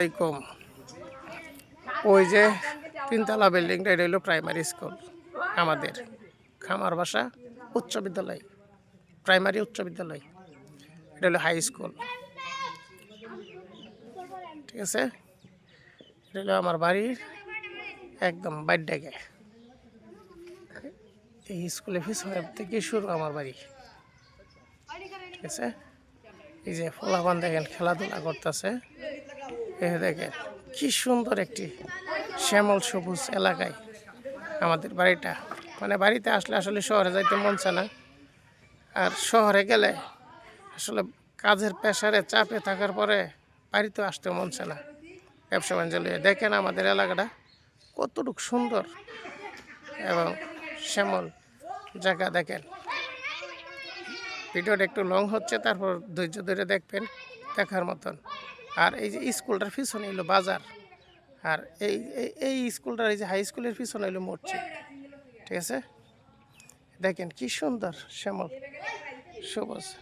আলাইকুম ওই যে তিনতলা বিল্ডিংটা, এটা হলো প্রাইমারি স্কুল আমাদের। খামার বাসা, উচ্চ বিদ্যালয় প্রাইমারি উচ্চ বিদ্যালয়, এটা হলো হাই স্কুল ঠিক আছে? এটা হলো আমার বাড়ির একদম বাইডাকে এই স্কুলের পিছনের থেকে শুরু আমার বাড়ি। ঠিক আছে? এই যে ফলাফান দেখেন, খেলাধুলা করতেছে। দেখেন, কি সুন্দর একটি শ্যামল সবুজ এলাকায় আমাদের বাড়িটা। মানে বাড়িতে আসলে আসলে শহরে যাইতে মন চায় না। আর শহরে গেলে আসলে কাজের প্রেশারে চাপে থাকার পরে বাড়িতে আসতে মন চায় না। ব্যবসা বাণিজ্য লিয়ে দেখেন আমাদের এলাকাটা কতটুকু সুন্দর এবং শ্যামল জায়গা দেখেন। ভিডিওটা একটু লং হচ্ছে, তারপর ধৈর্য ধরে দেখবেন, দেখার মতন। আর এই যে স্কুলটার পিছনে এলো বাজার। আর এই, এই- স্কুলটার এই যে হাই স্কুলের পিছনে এলো মসজিদ। ঠিক আছে? দেখেন কি সুন্দর শ্যামল। সবুজ।